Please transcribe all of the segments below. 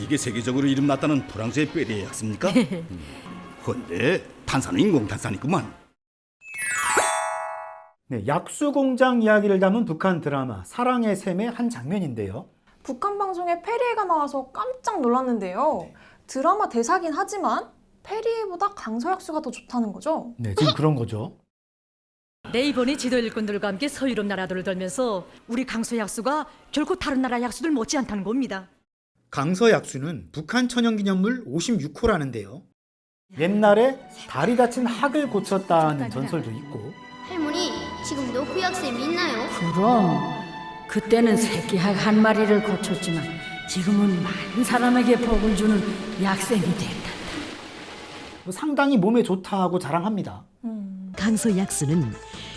이게 세계적으로 이름 났다는 프랑스의 베리의 약습니까? 음. 헌데 탄산은 인공탄산이구만. 네, 약수 공장 이야기를 담은 북한 드라마 사랑의 샘의 한 장면인데요. 북한 방송에 페리에가 나와서 깜짝 놀랐는데요. 드라마 대사긴 하지만 페리에보다 강서약수가 더 좋다는 거죠? 네, 지금 그런 거죠. 네이버니 지도 일꾼들과 함께 서유럽 나라들을 돌면서 우리 강소 약수가 결코 다른 나라 약수들 못지않다는 겁니다. 강서 약수는 북한 천연기념물 56호라는데요. 옛날에 다리 다친 학을 고쳤다는 전설도 있고 할머니, 지금도 그 약쌤이 있나요? 그럼 그때는 새끼학 한 마리를 고쳤지만 지금은 많은 사람에게 복을 주는 약생이 됐다. 뭐 상당히 몸에 좋다고 자랑합니다. 강소 약수는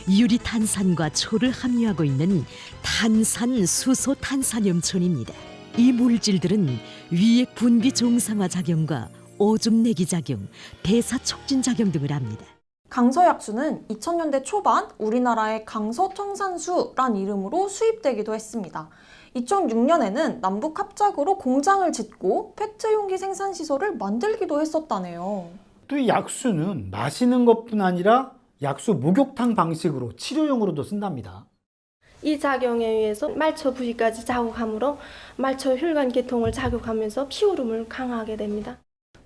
유리 탄산과 초를 함유하고 있는 탄산 수소 탄산염촌입니다. 이 물질들은 위액 분비 종상화 작용과 오줌 내기 작용, 대사 촉진 작용 등을 합니다. 강서약수는 2000년대 초반 우리나라의 강서청산수란 이름으로 수입되기도 했습니다. 2006년에는 남북 합작으로 공장을 짓고 페트 용기 생산 시설을 만들기도 했었다네요. 또 이 약수는 마시는 것뿐 아니라 약수 목욕탕 방식으로 치료용으로도 쓴답니다. 이 작용에 의해서 말초 부위까지 자극하므로 말초 혈관 계통을 자극하면서 피오름을 강화하게 됩니다.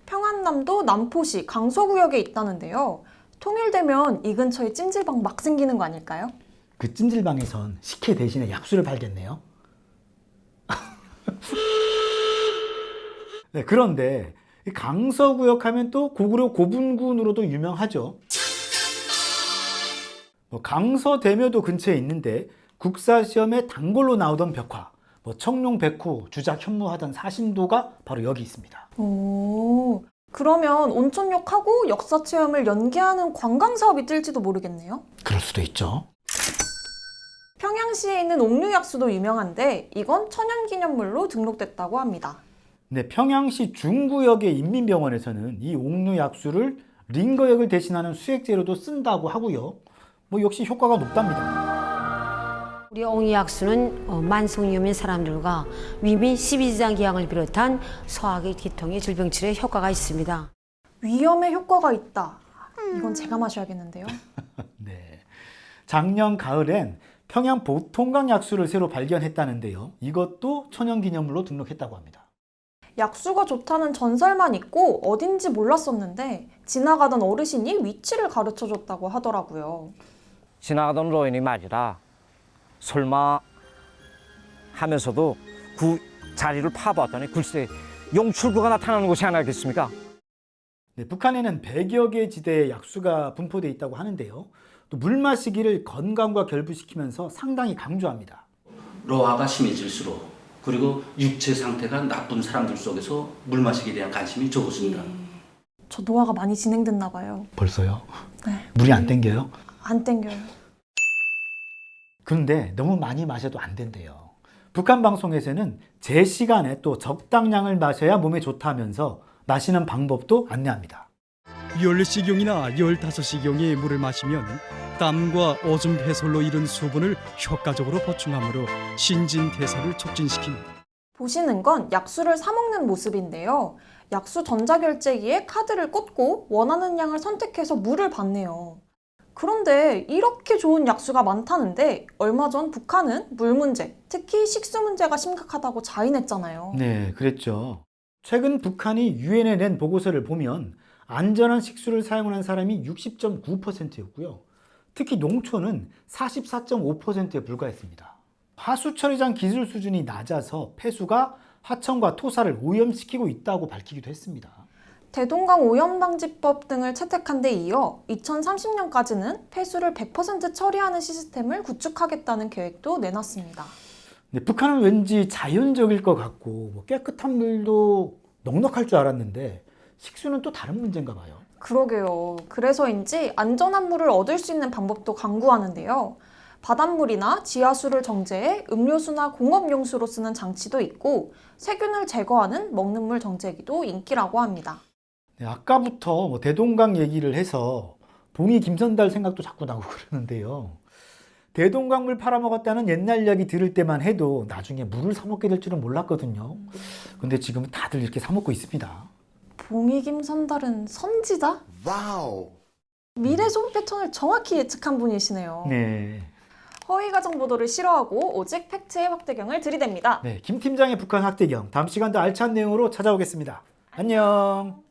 평안남도 남포시 강서구역에 있다는데요. 통일되면 이 근처에 찜질방 막 생기는 거 아닐까요? 그 찜질방에선 식혜 대신에 약수를 팔겠네요. 네, 그런데 이 강서구역 하면 또 고구려 고분군으로도 유명하죠. 뭐 강서 대묘도 근처에 있는데 국사시험에 단골로 나오던 벽화, 뭐 청룡 백호, 주작 현무하던 사신도가 바로 여기 있습니다. 오, 그러면 온천욕하고 역사 체험을 연계하는 관광 사업이 뜰지도 모르겠네요. 그럴 수도 있죠. 평양시에 있는 옥류약수도 유명한데 이건 천연기념물로 등록됐다고 합니다. 네, 평양시 중구역의 인민병원에서는 이 옥류 약수를 링거액을 대신하는 수액제로도 쓴다고 하고요. 뭐 역시 효과가 높답니다. 우리 옹이약수는 어, 만성염인 사람들과 위미 12지장 기항을 비롯한 소화기 기통의 질병 치료에 효과가 있습니다. 위염에 효과가 있다. 이건 제가 마셔야겠는데요. 네. 작년 가을엔 평양 보통강 약수를 새로 발견했다는데요. 이것도 천연기념물로 등록했다고 합니다. 약수가 좋다는 전설만 있고 어딘지 몰랐었는데 지나가던 어르신이 위치를 가르쳐 줬다고 하더라고요. 지나가던 로인이 말이라 설마 하면서도 그 자리를 파봤더니 글쎄 용출구가 나타나는 곳이 아니겠습니까? 네, 북한에는 100여 개 지대의 약수가 분포되어 있다고 하는데요. 또 물 마시기를 건강과 결부시키면서 상당히 강조합니다. 로화가 심해질수록 그리고 육체 상태가 나쁜 사람들 속에서 물 마시기에 대한 관심이 적었습니다. 저 노화가 많이 진행됐나 봐요. 벌써요? 네. 물이 안 땡겨요? 안 땡겨요. 근데 너무 많이 마셔도 안 된대요. 북한 방송에서는 제 시간에 또 적당량을 마셔야 몸에 좋다면서 마시는 방법도 안내합니다. 14시경이나 15시경에 물을 마시면 땀과 오줌 배설로 이른 수분을 효과적으로 보충하므로 신진대사를 촉진시킵니다. 보시는 건 약수를 사 먹는 모습인데요. 약수 전자결제기에 카드를 꽂고 원하는 양을 선택해서 물을 받네요. 그런데 이렇게 좋은 약수가 많다는데 얼마 전 북한은 물 문제, 특히 식수 문제가 심각하다고 자인했잖아요. 네, 그랬죠. 최근 북한이 유엔에 낸 보고서를 보면 안전한 식수를 사용하는 사람이 60.9%였고요. 특히 농촌은 44.5%에 불과했습니다. 하수 처리장 기술 수준이 낮아서 폐수가 하천과 토사를 오염시키고 있다고 밝히기도 했습니다. 대동강 오염방지법 등을 채택한 데 이어 2030년까지는 폐수를 100% 처리하는 시스템을 구축하겠다는 계획도 내놨습니다. 네, 북한은 왠지 자연적일 것 같고 뭐 깨끗한 물도 넉넉할 줄 알았는데 식수는 또 다른 문제인가 봐요. 그러게요. 그래서인지 안전한 물을 얻을 수 있는 방법도 강구하는데요. 바닷물이나 지하수를 정제해 음료수나 공업용수로 쓰는 장치도 있고 세균을 제거하는 먹는 물 정제기도 인기라고 합니다. 네, 아까부터 뭐 대동강 얘기를 해서 봉이 김선달 생각도 자꾸 나고 그러는데요. 대동강 물 팔아먹었다는 옛날 이야기 들을 때만 해도 나중에 물을 사 먹게 될 줄은 몰랐거든요. 근데 지금은 다들 이렇게 사 먹고 있습니다. 봉이 김 선달은 선지자? 미래 소비 패턴을 정확히 예측한 분이시네요. 네. 허위 가정 보도를 싫어하고 오직 팩트의 확대경을 들이댑니다. 네, 김 팀장의 북한 학대경 다음 시간도 알찬 내용으로 찾아오겠습니다. 안녕.